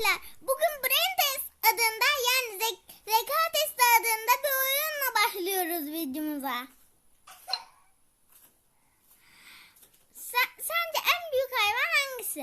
Arkadaşlar bugün Brain Test adında yani zek zeka testi adında bir oyunla başlıyoruz videomuza. Sen, sence en büyük hayvan hangisi?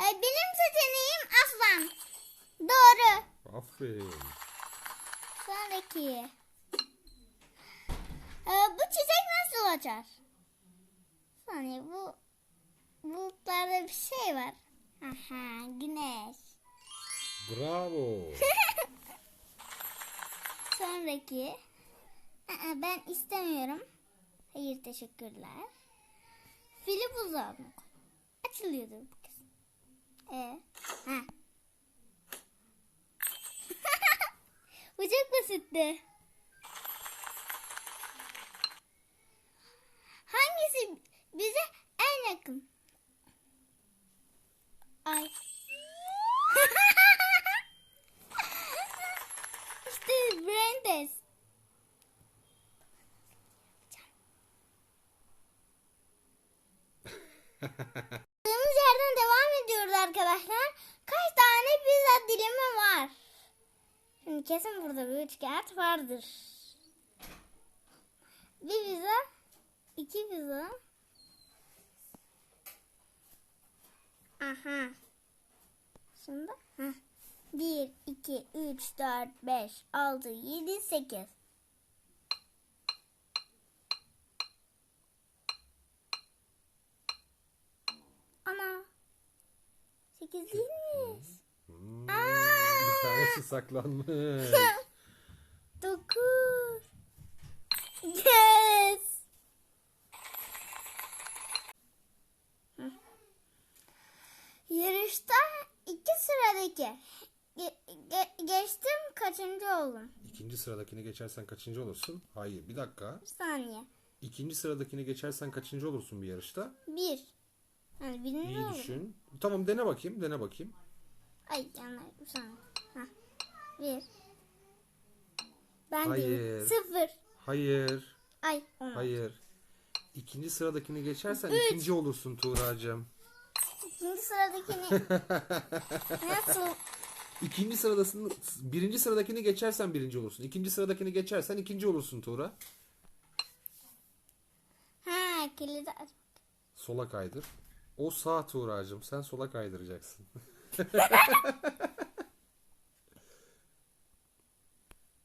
Ee, benim seçeneğim aslan. Doğru. Aferin. Sonraki. Ee, bu çiçek nasıl açar? Saniye bu bulutlarda bir şey var. Aha güneş. Bravo. Sonraki. Aa, ben istemiyorum. Hayır teşekkürler. Fili buzdolabına koy. Açılıyordu bu kız. Ee, ha. bu çok basitti. Hangisi bize en yakın? Ay. işte brain test. Kaldığımız yerden devam ediyoruz arkadaşlar. Kaç tane pizza dilimi var? Şimdi kesin burada bir üç kağıt vardır. Bir pizza, iki pizza. Aha. Şimdi heh. 1, 2, 3, 4, 5, 6, 7, 8. Ana. 8 değil mi? Hmm, Aa! bir tanesi saklanmış. 9. Yes. Hı. Yarışta iki sıradaki. Ge- ge- kaçıncı oldum? İkinci sıradakini geçersen kaçıncı olursun? Hayır bir dakika. Bir saniye. İkinci sıradakini geçersen kaçıncı olursun bir yarışta? Bir. Yani birinci İyi oldum. düşün. Tamam dene bakayım dene bakayım. Ay yanlar bir saniye. Hah. Bir. Ben Hayır. değilim. Sıfır. Hayır. Ay olmadı. Hayır. İkinci sıradakini geçersen Üç. ikinci olursun Tuğra'cığım. İkinci sıradakini nasıl? İkinci sıradasını, birinci sıradakini geçersen birinci olursun. İkinci sıradakini geçersen ikinci olursun Tuğra. Ha kilidi aç. Sola kaydır. O sağ Tuğra'cığım. Sen sola kaydıracaksın.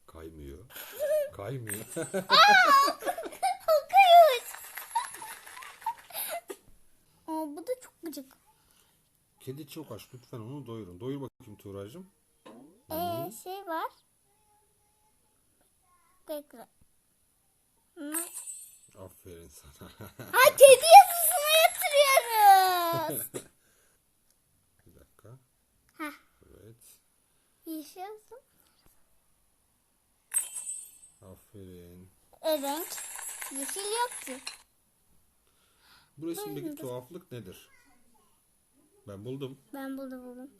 Kaymıyor. Kaymıyor. Okuyuş. Aa, bu da çok gıcık. Kedi çok aç. Lütfen onu doyurun. Doyur bakayım Tuğra'cığım. Ee, şey var. Bekle. Aferin sana. Ha kedi yazısını yatırıyoruz. Bir dakika. Hah. Evet. Yaşasın. Aferin. E renk. Yeşil yok ki. Bu resimdeki tuhaflık nedir? Ben buldum. Ben buldum buldum.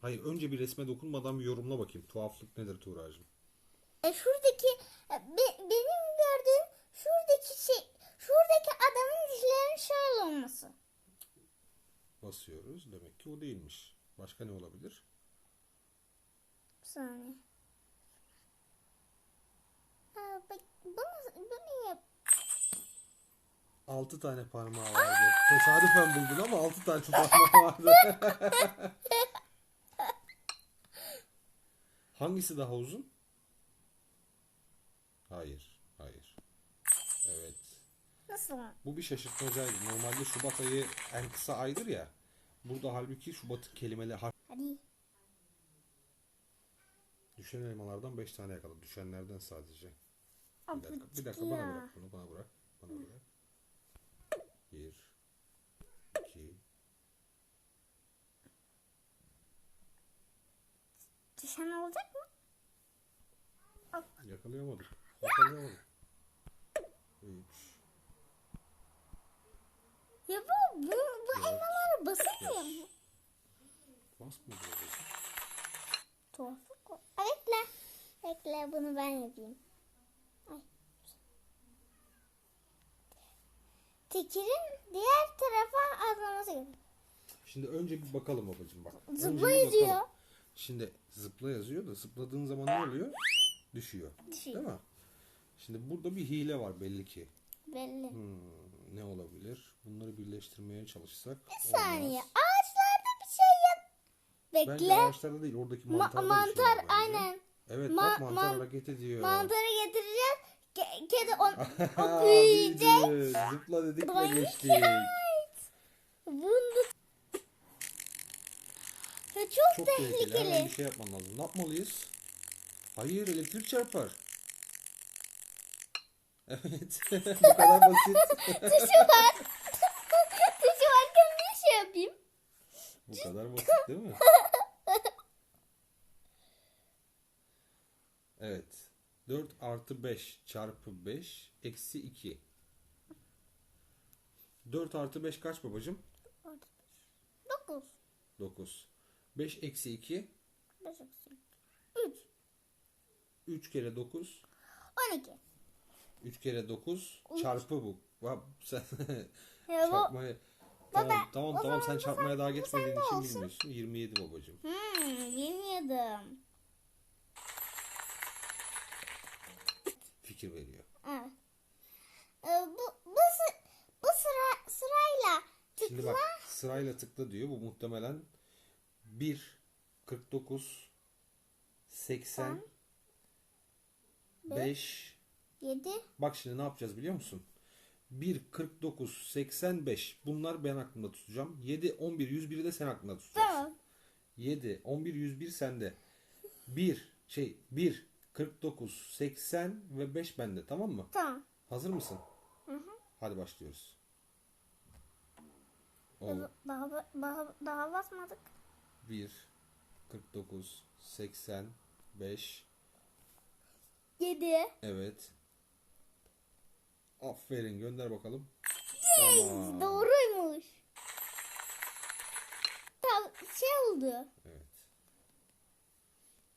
Hayır önce bir resme dokunmadan bir yorumla bakayım. Tuhaflık nedir Tuğra'cığım? E şuradaki e, be- benim gördüğüm şuradaki şey şuradaki adamın dişlerinin şöyle olması. Basıyoruz. Demek ki o değilmiş. Başka ne olabilir? Bir saniye. Aa, bak bunu, bu niye? 6 tane parmağı vardı. Tesadüfen buldun ama 6 tane parmağı vardı. Hangisi daha uzun? Hayır. Hayır. Evet. Nasıl? Bu bir şaşırtmacaydı. Normalde Şubat ayı en kısa aydır ya. Burada halbuki Şubat kelimeli harf. Hadi. Düşen elmalardan 5 tane yakaladı. Düşenlerden sadece. Bir dakika, bir dakika bana bırak bunu, bana bırak. Bana bırak. Bir, iki, Düşen olacak mı? yakalayamadık. Yakalayamadık. Üç, Ya bu, bu, bu elmalara basılmıyor mu? basmadı babası. Tuhaflık o. Bekle. Bekle bunu ben yapayım. Ay. Tekirin diğer tarafa atlaması gerekiyor. Şimdi önce bir bakalım babacığım bak. Önce bir bakalım. Şimdi zıpla yazıyor da zıpladığın zaman ne oluyor? Düşüyor. Düşüyor. Değil mi? Şimdi burada bir hile var belli ki. Belli. Hmm, ne olabilir? Bunları birleştirmeye çalışsak. Bir saniye. olmaz. Ağaçlarda bir şey yap. Bence Bekle. ağaçlarda değil oradaki Ma- mantarda bir şey mantar var bence. aynen. Evet Ma- bak mantar man- hareket ediyor. Mantarı getireceğiz. Ke- kedi o, o büyüyecek. Zıpla dedik ve geçtik. Bunu çok, Çok tehlikeli. tehlikeli. Hemen bir şey yapman lazım. Ne yapmalıyız? Hayır elektrik çarpar. Evet. Bu kadar basit. Tuşu var. Tuşu varken ne şey yapayım? Bu kadar basit değil mi? Evet. 4 artı 5 çarpı 5 eksi 2. 4 artı 5 kaç babacım? Dokuz. 9. 5 eksi 2. Beş eksi. Üç. 3 kere 9. On iki. 3 kere 9 çarpı bu. Sen Ya bu. çarpmaya... Tamam Baba, tamam o tamam zaman sen bu çarpmaya sen- daha bu geçmediğin sende için olsun. bilmiyorsun. 27 babacım. Hmm, bilmiyordum. Fikir veriyor. Evet. Ee, bu, bu, sı- bu sıra, sırayla Şimdi tıkla. bak sırayla tıkla diyor. Bu muhtemelen 1 49 80 5 Yedi. Bak şimdi ne yapacağız biliyor musun? 1 49 85 bunlar ben aklımda tutacağım. 7 11 101'i de sen aklında tutacaksın. Tamam. 7 11 101 sende. 1 şey 1 49 80 ve 5 bende tamam mı? Tamam. Hazır mısın? Hadi başlıyoruz. Oldu. Daha, daha, daha basmadık. 1 49 80 5 Yedi. evet. Aferin gönder bakalım. Yes, Tamam. Doğruymuş. Tamam, şey oldu. Evet.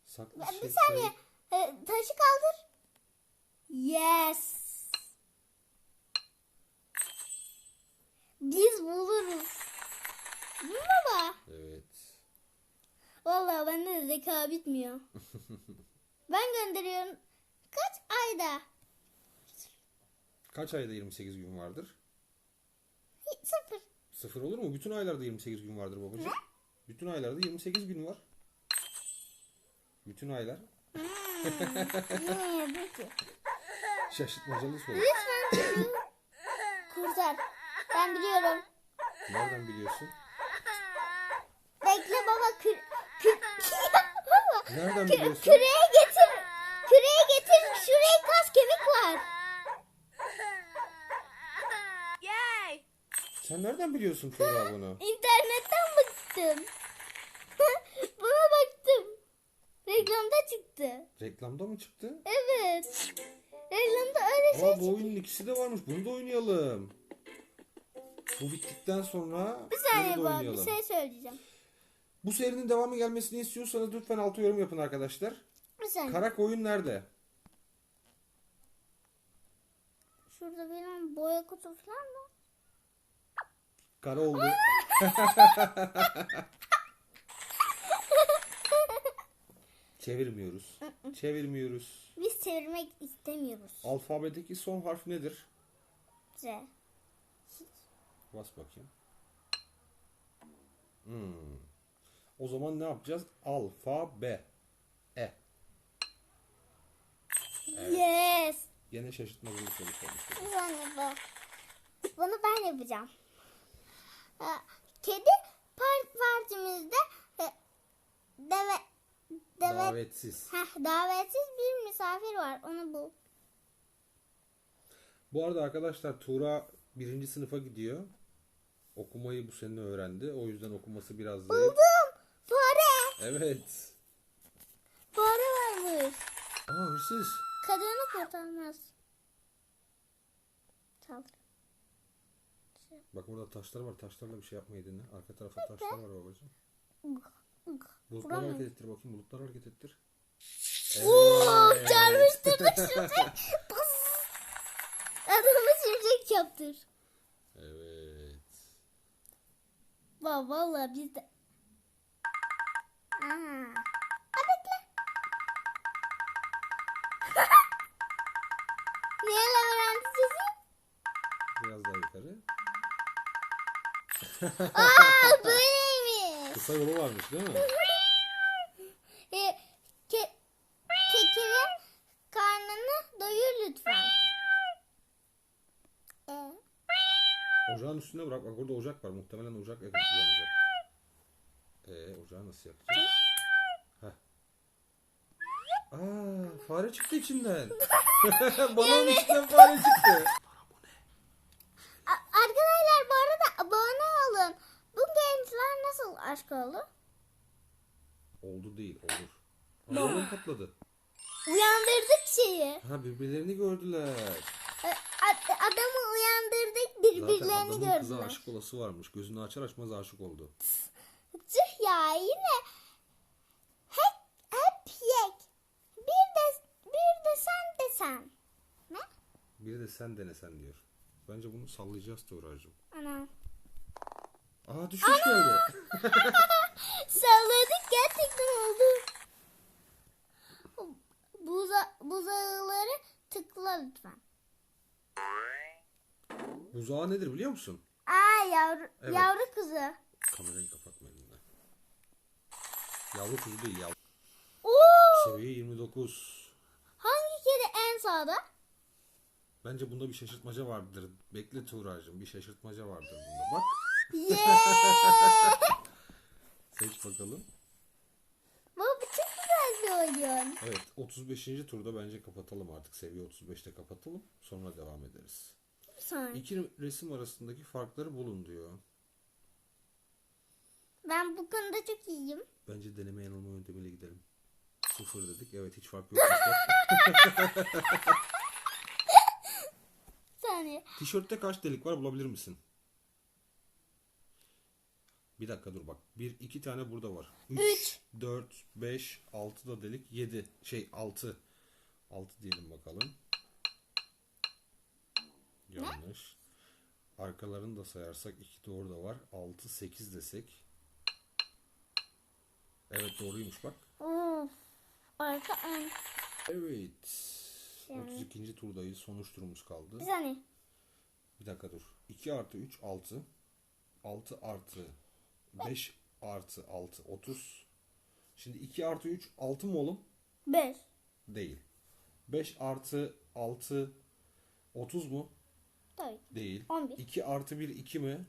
Saklı Bir şey saniye. Ee, taşı kaldır. Yes. Biz buluruz. Değil mi baba? Evet. Vallahi bende de zeka bitmiyor. ben gönderiyorum. Kaç ayda? Kaç ayda 28 gün vardır? Hiç, Sıfır. Sıfır olur mu? Bütün aylarda 28 gün vardır babacığım. Bütün aylarda 28 gün var. Bütün aylar. Ne ki? Şaşırtmacalı soru. Lütfen kurtar. Ben biliyorum. Nereden biliyorsun? Bekle baba. Nereden biliyorsun? Küreye getir. Küreye getir. Şuraya kas kemik var. Yay! Sen nereden biliyorsun Tuğra bunu? İnternetten baktım. Buna baktım. Reklamda çıktı. Reklamda mı çıktı? Evet. Reklamda öyle şey Aa bu oyunun ikisi de varmış. Bunu da oynayalım. Bu bittikten sonra Bir saniye bunu da baba bir oynayalım. şey söyleyeceğim. Bu serinin devamı gelmesini istiyorsanız lütfen altı yorum yapın arkadaşlar. Bir saniye. Karak oyun nerede? Şurada benim boya kutu falan mı? Kara oldu. Çevirmiyoruz. Çevirmiyoruz. Biz çevirmek istemiyoruz. Alfabedeki son harf nedir? Z. Bas bakayım. Hmm. O zaman ne yapacağız? Alfabe. E. Yes. Gene şaşırtmacalı soru sormuştum. Saniye bak. Bunu ben yapacağım. Ha, Kedi par partimizde e, deve deve Davetsiz. Heh, davetsiz bir misafir var. Onu bul. Bu arada arkadaşlar Tuğra birinci sınıfa gidiyor. Okumayı bu sene öğrendi. O yüzden okuması biraz zayıf. Buldum. Evet. Fare varmış. Aa hırsız. Kadını kurtarmaz. Saldır. Bak burada taşlar var. Taşlarla bir şey yapmayı dene. Arka tarafta taşlar var babacığım. Bulutları hareket ettir bakayım. Bulutları hareket ettir. Oo, çarpıştırdı şimşek. Pıs. Adamı şimşek yaptır. Evet. Va vallahi biz de. Aha. Ha bekle. Niye labirent çizeyim? Biraz daha yukarı. Aa böyleymiş. Kısa yolu varmış değil mi? E, ke, kekirin karnını doyur lütfen. E, Ocağın üstüne bırak. Bak orada ocak var. Muhtemelen ocak evet yanacak. Ee, ocağı nasıl yakacağız? Aa, fare çıktı içinden. Balonun içinden fare çıktı. arkadaşlar bu arada abone olun. Bu gençler nasıl aşk oldu? Oldu değil, olur. Balon patladı. Uyandırdık şeyi. Ha birbirlerini gördüler. E, adamı uyandırdık Zaten birbirlerini adamın kıza gördüler. aşık olası varmış. Gözünü açar açmaz aşık oldu. Tüh ya yine hep hep yek. Bir de bir de sen desen. Ne? Biri de sen denesen diyor. Bence bunu sallayacağız Tuğra'cığım. Ana. Aa düşüş geldi. Salladık gerçekten oldu. Buza, buzağıları tıkla lütfen. Buzağı nedir biliyor musun? Aa yavru, Evet. yavru kızı. Kamerayı kapatma elinden. Yavru kuzu değil yavru. Oo, Seviye 29. sağda? Bence bunda bir şaşırtmaca vardır. Bekle Tuğra'cığım bir şaşırtmaca vardır bunda. Bak Yeah. seç bakalım. Baba bu çok güzel bir oyun. Evet 35. turda bence kapatalım artık. Seviye 35'te kapatalım. Sonra devam ederiz. Saniye. İki resim arasındaki farkları bulun diyor. Ben bu konuda çok iyiyim. Bence deneme yanılma 0 dedik. Evet hiç fark yok. Tişörtte kaç delik var bulabilir misin? Bir dakika dur bak. Bir iki tane burada var. Üç, Üç. dört, beş, altı da delik. Yedi. Şey altı. Altı diyelim bakalım. Yanlış. Ne? Arkalarını da sayarsak iki doğru da var. Altı, sekiz desek. Evet doğruymuş bak. Of. Arka ön. Evet. Yani. 32. turdayız. Sonuç turumuz kaldı. Bir saniye. Bir dakika dur. 2 artı 3 6. 6 artı 5 artı 6 30. Şimdi 2 artı 3 6 mı oğlum? Beş. Değil. 5 artı 6 30 mu? Tabii. Değil. 11. 2 artı 1 2 mi?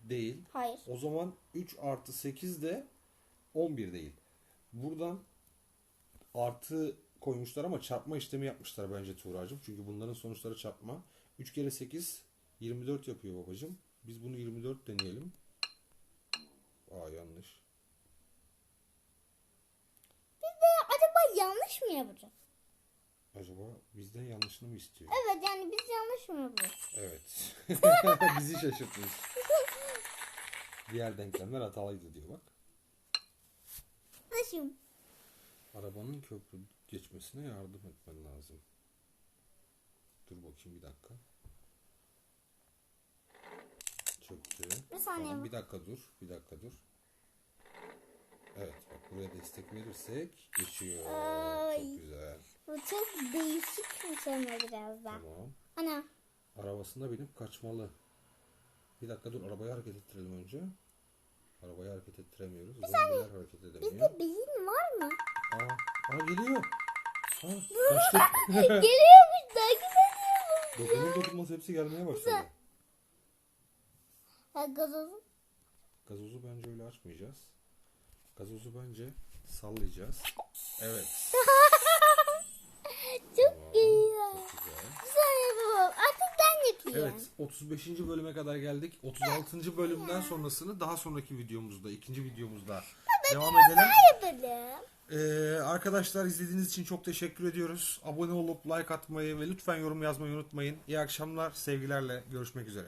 Değil. Hayır. O zaman 3 artı 8 de 11 değil. Buradan artı koymuşlar ama çarpma işlemi yapmışlar bence Tuğra'cığım. Çünkü bunların sonuçları çarpma. 3 kere 8 24 yapıyor babacığım. Biz bunu 24 deneyelim. Aa yanlış. Biz de acaba yanlış mı yapacağız? Acaba bizden yanlışını mı istiyor? Evet yani biz yanlış mı yapıyoruz? Evet. Bizi şaşırtmış. Diğer denklemler hatalıydı diyor bak. Nasıl? Arabanın köprü geçmesine yardım etmen lazım. Dur bakayım bir dakika. Çöktü. Bir saniye. Tamam, bir dakika dur. Bir dakika dur. Evet bak buraya destek verirsek geçiyor. Ay. Çok güzel. Bu çok değişik bir şey biraz da? Tamam. Ana. Arabasına binip kaçmalı. Bir dakika dur arabayı hareket ettirelim önce. Arabayı hareket ettiremiyoruz. Zombiler hareket edemiyor. Bizde beyin var mı? Aa, aa geliyor. Aa, kaçtı. Geliyormuş takip ediyormuş. Dokunur dokunmaz hepsi gelmeye başladı. Ha, gazozu. Gazozu bence öyle açmayacağız. Gazozu bence sallayacağız. Evet. Çok iyi ya. Çok güzel. Bir saniye baba. Artık yapayım. Evet 35. bölüme kadar geldik. 36. bölümden sonrasını daha sonraki videomuzda, ikinci videomuzda devam edelim. Ee, arkadaşlar izlediğiniz için çok teşekkür ediyoruz. Abone olup like atmayı ve lütfen yorum yazmayı unutmayın. İyi akşamlar, sevgilerle görüşmek üzere.